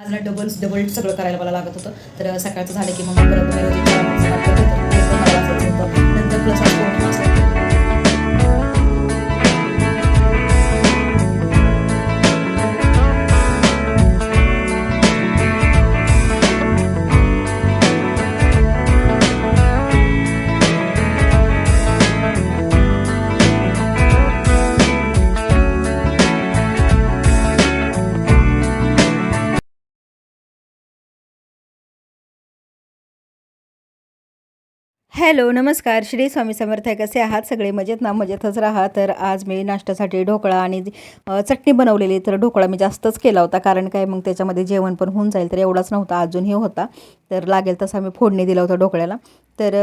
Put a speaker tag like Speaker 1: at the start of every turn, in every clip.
Speaker 1: आज double double सगळं करायला मला लागत होतं. तर सकाळचं झालं की मग परत मेलोडीच्या गाण्याचं
Speaker 2: हॅलो नमस्कार. श्री स्वामी समर्थ आहे. कसे आहात? सगळे मजेत ना? मजेतच राहा. तर आज मी नाश्त्यासाठी ढोकळा आणि चटणी बनवलेली. तर ढोकळा मी जास्तच केला होता. कारण काय? मग त्याच्यामध्ये जेवण पण होऊन जाईल. तर एवढाच नव्हता. अजूनही होता. तर लागेल तसा मी फोडणी दिला होता ढोकळ्याला. तर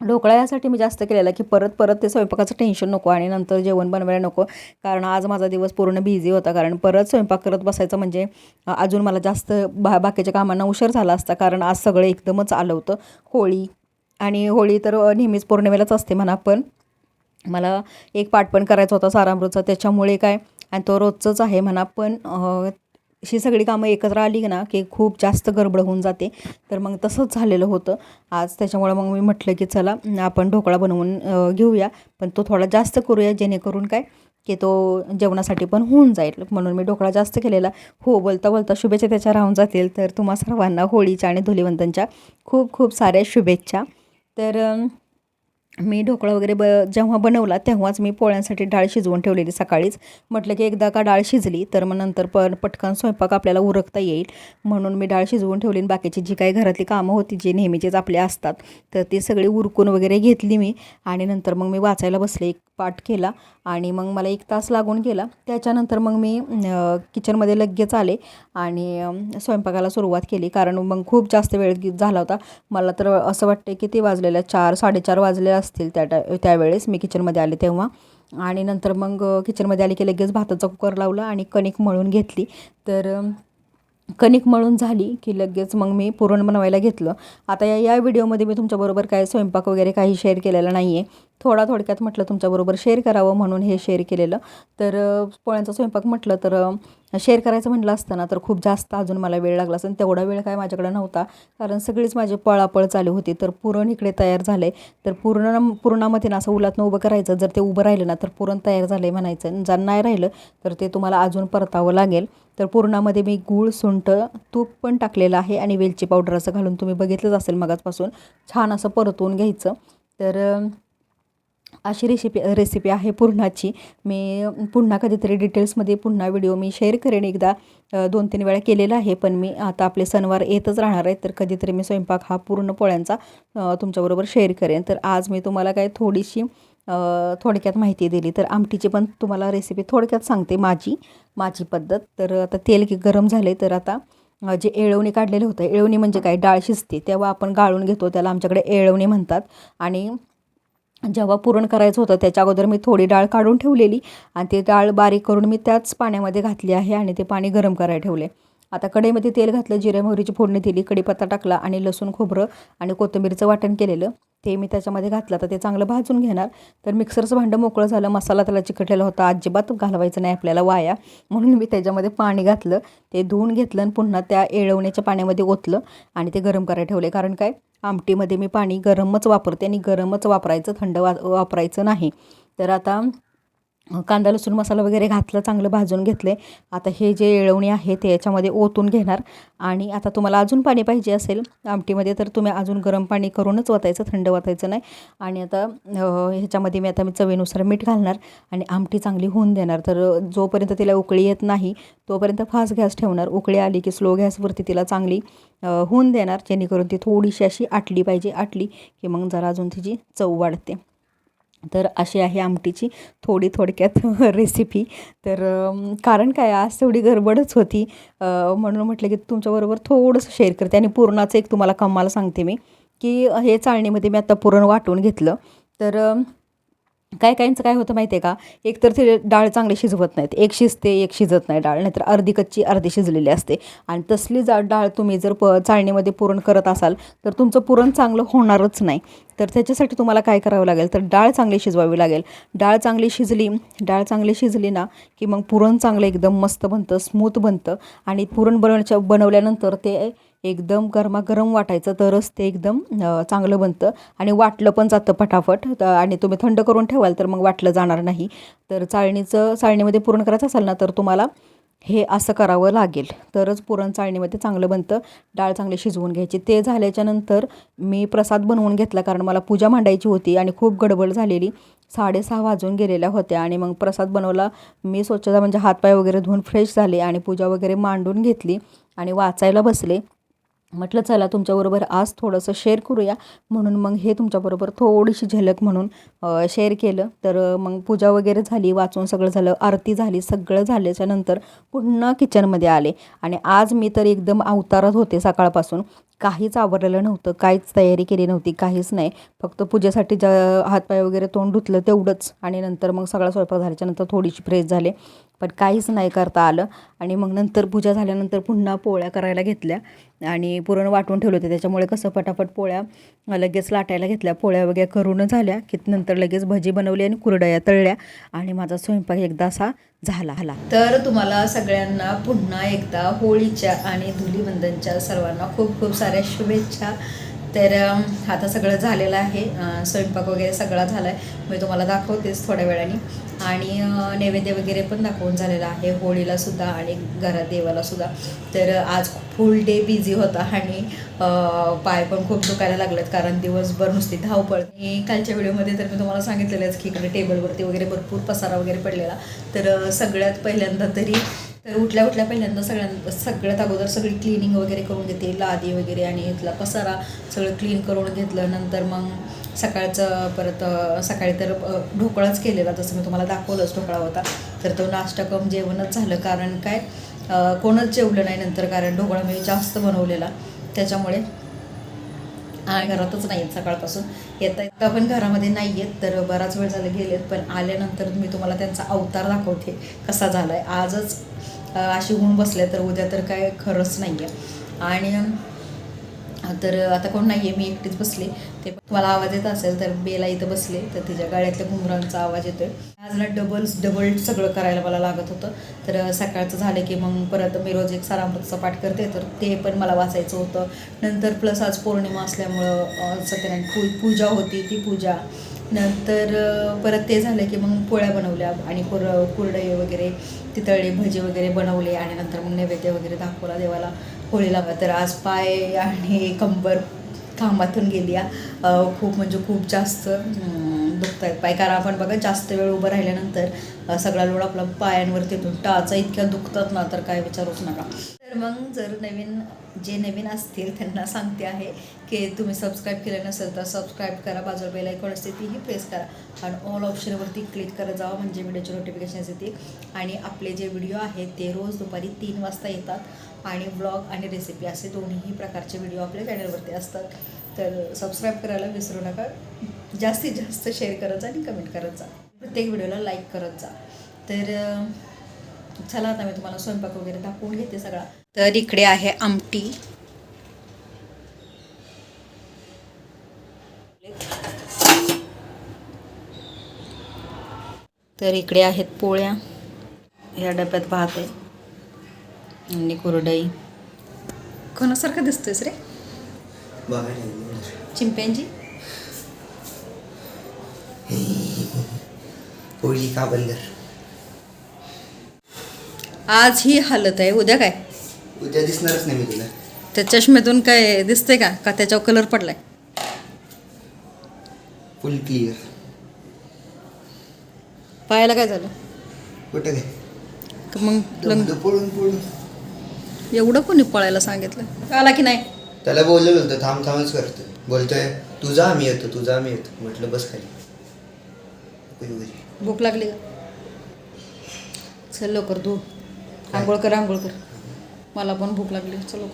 Speaker 2: ढोकळा यासाठी मी जास्त केलेला की परत परत ते स्वयंपाकाचं टेन्शन नको आणि नंतर जेवण बनवायला नको. कारण आज माझा दिवस पूर्ण बिझी होता. कारण परत स्वयंपाक करत बसायचं म्हणजे अजून मला जास्त बा बाकीच्या कामांना उशीर झाला असता. कारण आज सगळं एकदमच आलं होतं. होळी आणि होळी तर नेहमीच पौर्णिमेलाच असते म्हणा पण मला एक पाठ पण करायचा होता सारामृतचा त्याच्यामुळे काय आणि तो रोजचंच आहे म्हणा पण अशी ही सगळी कामं एकत्र आली ना की खूप जास्त गडबड होऊन जाते. तर मग तसंच झालेलं होतं. आज त्याच्यामुळं मग मी म्हटलं की चला आपण ढोकळा बनवून घेऊया पण तो थोडा जास्त करूया जेणेकरून काय की तो जेवणासाठी पण होऊन जाईल. म्हणून मी ढोकळा जास्त केलेला. हो बोलता बोलता शुभेच्छा त्याच्या राहून जातील. तर तुम्हा सर्वांना होळीच्या आणि धुलीवंतनच्या खूप खूप साऱ्या शुभेच्छा. तर मी ढोकळा वगैरे ब जेव्हा बनवला तेव्हाच मी पोळ्यांसाठी डाळ शिजवून ठेवलेली सकाळीच. म्हटलं की एकदा का डाळ शिजली तर मग नंतर प पटकन स्वयंपाक आपल्याला उरकता येईल. म्हणून मी डाळ शिजवून ठेवली आणि बाकीची जी काही घरातली कामं होती जी नेहमीचेच आपले असतात तर ती सगळी उरकून वगैरे घेतली मी. आणि नंतर मग मी वाचायला बसले एक पाठ केला आणि मग मला एक तास लागून गेला. त्याच्यानंतर मग मी किचनमध्ये लगेच आले आणि स्वयंपाकाला सुरुवात केली. कारण मग खूप जास्त वेळ झाला होता. मला तर असं वाटतं की ते वाजलेल्या चार साडेचार वाजले असतील त्या टा त्यावेळेस मी किचनमध्ये आले तेव्हा. आणि नंतर मग किचनमध्ये आले की लगेच भाताचा कुकर लावला आणि कणिक मळून घेतली. तर कणिक मळून झाली की लगेच मग मी पुरण बनवायला घेतलं. आता या या व्हिडिओमध्ये मी तुमच्याबरोबर काय स्वयंपाक वगैरे काही शेअर केलेला नाही आहे थोडा थोडक्यात म्हटलं तुमच्याबरोबर शेअर करावं म्हणून हे शेअर केलेलं. तर पोळ्यांचा स्वयंपाक म्हटलं तर शेअर करायचं म्हटलं असतं ना तर खूप जास्त अजून मला वेळ लागला असं तेवढा वेळ काय माझ्याकडे नव्हता. कारण सगळीच माझी पळापळ चालू होती. तर पुरण इकडे तयार झालं आहे तर पूर्ण पुरणामध्ये ना असं उलातनं उभं करायचं. जर ते उभं राहिलं ना तर पुरण तयार झालं आहे म्हणायचं जर नाही राहिलं तर ते तुम्हाला अजून परतावं लागेल. तर पुरणामध्ये मी गूळ सुंठ तूप पण टाकलेलं आहे आणि वेलची पावडर असं घालून तुम्ही बघितलंच असेल मगाचपासून. छान असं परतवून घ्यायचं. तर अशी रेसिपी रेसिपी आहे पुरणाची. मी पुन्हा कधीतरी डिटेल्समध्ये पुन्हा व्हिडिओ मी शेअर करेन. एकदा दोन तीन वेळा केलेला आहे पण मी आता आपले सणवार येतच राहणार आहेत तर कधीतरी मी स्वयंपाक हा पूर्ण पोळ्यांचा तुमच्याबरोबर शेअर करेन. तर आज मी तुम्हाला काय थोडीशी थोडक्यात माहिती दिली. तर आमटीची पण तुम्हाला रेसिपी थोडक्यात सांगते माझी माझी पद्धत. तर आता तेल की गरम झाले तर आता जे एळवणी काढलेले होतं एळवणी म्हणजे काय? डाळ शिजते तेव्हा आपण गाळून घेतो त्याला आमच्याकडे एळवणी म्हणतात. आणि जेव्हा पुरण करायचं होतं त्याच्या अगोदर मी थोडी डाळ काढून ठेवलेली आणि ती डाळ बारीक करून मी त्याच पाण्यामध्ये घातली आहे आणि ते पाणी गरम करायला ठेवले. आता कढईमध्ये तेल घातलं जिऱ्या मोहरीची फोडणी दिली कढीपत्ता टाकला आणि लसूण खोबरं आणि कोथिंबीरचं वाटण केलेलं. ते मी त्याच्यामध्ये घातलं. तर ते चांगलं भाजून घेणार. तर मिक्सरचं भांडं मोकळं झालं. मसाला त्याला चिकटलेला होता. अजिबात घालवायचं नाही आपल्याला वाया. म्हणून मी त्याच्यामध्ये पाणी घातलं. ते धुवून घेतलं आणि पुन्हा त्या एळवण्याच्या पाण्यामध्ये ओतलं आणि ते गरम करायला ठेवले. कारण काय? आमटीमध्ये मी पाणी गरमच वापरते आणि गरमच वापरायचं थंड वा वापरायचं नाही. तर आता कांदा लसूण मसाला वगैरे घातलं चांगलं भाजून घेतले आता हे जे येळवणी आहे ते याच्यामध्ये ओतून घेणार. आणि आता तुम्हाला अजून पाणी पाहिजे असेल आमटीमध्ये तर तुम्ही अजून गरम पाणी करूनच वतायचं थंड वतायचं नाही. आणि आता ह्याच्यामध्ये मी आता मी चवीनुसार मीठ घालणार आणि आमटी चांगली होऊन देणार. तर जोपर्यंत तिला उकळी येत नाही तोपर्यंत फास्ट गॅस ठेवणार. उकळी आली की स्लो गॅसवरती तिला चांगली होऊन देणार. जेणेकरून ती थोडीशी अशी आटली पाहिजे आटली की मग जरा अजून तिची चव वाढते. तर अशी आहे आमटीची थोडी थोडक्यात रेसिपी तर कारण काय आज तेवढी गडबडच होती. म्हणून म्हटलं की तुमच्याबरोबर थोडंसं शेअर करते आणि पुरणाचं एक तुम्हाला कमाल सांगते मी की हे चाळणीमध्ये मी आता पुरण वाटून घेतलं. तर
Speaker 3: काय काहींचं काय होतं माहिती आहे का? एकतर ते डाळ चांगली शिजवत नाहीत. एक शिजते एक शिजत नाही डाळ. नाहीतर अर्धी कच्ची अर्धी शिजलेली असते. आणि तसली जा डाळ तुम्ही जर प चाळणीमध्ये पुरण करत असाल तर तुमचं पुरण चांगलं होणारच नाही. तर त्याच्यासाठी तुम्हाला काय करावं लागेल? तर डाळ चांगली शिजवावी लागेल. डाळ चांगली शिजली डाळ चांगली शिजली ना की मग पुरण चांगलं एकदम मस्त बनतं स्मूथ बनतं. आणि पुरण बनवण्याच्या बनवल्यानंतर ते एकदम गरमागरम वाटायचं तरच ते एकदम चांगलं बनतं. आणि वाटलं पण जातं फटाफट आणि तुम्ही थंड करून ठेवाल तर मग वाटलं जाणार नाही. तर चाळणीचं चाळणीमध्ये पुरण करायचं असेल ना तर तुम्हाला हे असं करावं लागेल. तरच पुरण चाळणीमध्ये चांगलं बनतं. डाळ चांगली शिजवून घ्यायची. ते झाल्याच्यानंतर मी प्रसाद बनवून घेतला कारण मला पूजा मांडायची होती आणि खूप गडबड झालेली. साडेसहा वाजून गेलेल्या होत्या आणि मग प्रसाद बनवला. मी स्वच्छता म्हणजे हातपाय वगैरे धुवून फ्रेश झाले आणि पूजा वगैरे मांडून घेतली आणि वाचायला बसले. म्हटलं चला तुमच्याबरोबर आज थोडंसं शेअर करूया. म्हणून मग हे तुमच्याबरोबर थोडीशी झलक म्हणून शेअर केलं. तर मग पूजा वगैरे झाली वाचून सगळं झालं आरती झाली सगळं झाल्याच्यानंतर पुन्हा किचनमध्ये आले. आणि आज मी तर एकदम अवतारात होते सकाळपासून. काहीच आवरलेलं नव्हतं काहीच तयारी केली नव्हती काहीच नाही. फक्त पूजेसाठी ज्या हातपाय वगैरे तोंड धुतलं तेवढंच आणि नंतर मग सगळा स्वयंपाक झाल्याच्यानंतर थोडीशी फ्रेश झाले. पण काहीच नाही करता आलं आणि मग नंतर पूजा झाल्यानंतर पुन्हा पोळ्या करायला घेतल्या आणि पुरण वाटून ठेवलं होते. त्याच्यामुळे कसं पटापट पोळ्या लगेच लाटायला घेतल्या. पोळ्या वगैरे करून झाल्या की नंतर लगेच भजी बनवली आणि कुरडया तळल्या आणि माझा स्वयंपाक एकदा असा झाला.
Speaker 2: तर तुम्हाला सगळ्यांना पुन्हा एकदा होळीच्या आणि धुलीवंदनच्या सर्वांना खूप खूप साऱ्या शुभेच्छा. तर आता सगळं झालेलं आहे. स्वयंपाक वगैरे सगळा झाला आहे मी तुम्हाला दाखवतेच थोड्या वेळाने. आणि नैवेद्य वगैरे पण दाखवून झालेला आहे. होळीला सुद्धा आणि घरात देवाला सुद्धा. तर आज फुल डे बिझी होता आणि पाय पण खूप दुखायला लागलेत कारण दिवसभर नुसती धावपळ आणि कालच्या व्हिडिओमध्ये तर मी तुम्हाला सांगितलेलंच की इकडे टेबलवरती वगैरे भरपूर पसारा वगैरे पडलेला. तर सगळ्यात पहिल्यांदा तरी तर उठल्या उठल्या पहिल्यांदा सगळ्यां सगळ्यात अगोदर सगळी क्लिनिंग वगैरे करून घेते लादी वगैरे आणि इथला पसारा सगळं क्लीन करून घेतलं. नंतर मग सकाळचं परत सकाळी तर ढोकळाच केलेला जसं मी तुम्हाला दाखवलंच ढोकळा होता. तर तो नाश्ता कम जेवणच झालं. कारण काय? कोणच जेवलं नाही नंतर कारण ढोकळा मी जास्त बनवलेला. त्याच्यामुळे हा घरातच नाही आहेत सकाळपासून. येत येता पण घरामध्ये नाही आहेत तर बराच वेळ झालं गेलेत पण आल्यानंतर मी तुम्हाला त्यांचा अवतार दाखवते कसा झाला आहे आजच अशी होऊन बसले तर उद्या तर काय खरंच नाही आहे आणि तर आता कोण नाही आहे मी एकटीच बसले. ते मला तुम्हाला आवाज येत असेल तर बेला इथं बसले. तर तिच्या गाड्यातल्या घुमरांचा आवाज येतोय. आज ना डबल डबल सगळं करायला मला लागत होतं. तर सकाळचं झालं की मग परत मी रोज एक सारामृतचा पाठ करते. तर ते पण मला वाचायचं होतं. नंतर प्लस आज पौर्णिमा असल्यामुळं सत्यनारायण पू पूजा होती ती पूजा. नंतर परत ते झालं की मग पोळ्या बनवल्या आणि कुर कुरडई वगैरे तितळे भजी वगैरे बनवले आणि नंतर मग नैवेद्य वगैरे दाखवला देवाला. होळीला तर आज पाय आणि कंबर कामातून गेली खूप म्हणजे खूप जास्त दुखत आहेत पाय कारण आपण बघा जास्त वेळ उभं राहिल्यानंतर सगळा लोड आपला पायांवरती येतो. टाचा इतक्या दुखतात ना तर काय विचारूच नका. तर मग जर नवीन जे नवीन असतील त्यांना सांगते आहे की तुम्ही सबस्क्राईब केलं नसेल तर सबस्क्राईब करा बाजूला बेल आयकॉन असते तीही प्रेस करा. आणि ऑल ऑप्शनवरती क्लिक करत जावा म्हणजे व्हिडिओचे नोटिफिकेशन्स येतील आणि आपले जे व्हिडिओ आहेत ते रोज दुपारी तीन वाजता येतात. आणि ब्लॉग आणि रेसिपी असे दोन्हीही प्रकारचे व्हिडिओ आपल्या चॅनलवरती असतात. तर सबस्क्राईब करायला विसरू नका. जास्तीत जास्त शेअर करत जा आणि कमेंट करत जा. प्रत्येक व्हिडिओला लाईक करत जा. तर चला आता मी तुम्हाला स्वयंपाक वगैरे दाखवून घेते सगळा. तर इकडे आहे आमटी. तर इकडे आहेत पोळ्या. ह्या डब्यात भात आहे. आणि कुरडई. कोणासारखं दिसतोयस रे? चिंप्यांजी?
Speaker 4: होळी का बंदर
Speaker 2: आज ही हालत आहे. उद्या काय?
Speaker 4: उद्या दिसणारच नाही मी तुला
Speaker 2: त्या चष्म्यातून काय दिसतंय का? का त्याच्यावर कलर पडलाय?
Speaker 4: फुल क्लिअर
Speaker 2: पायाला काय झालं?
Speaker 4: कुठं काय
Speaker 2: मग लंग
Speaker 4: दमदम पळून पळून.
Speaker 2: एवढं कोणी पळायला सांगितलं? आला की नाही?
Speaker 4: त्याला बोललेलं होतं थांब थांबच करतो बोलतोय तुझा आम्ही येतो तुझा आम्ही येतो. म्हटलं बस खाली.
Speaker 2: भूक लागली का? चल लवकर धू. आंघोळ कर आंघोळ कर. मला पण भूक लागली. चलो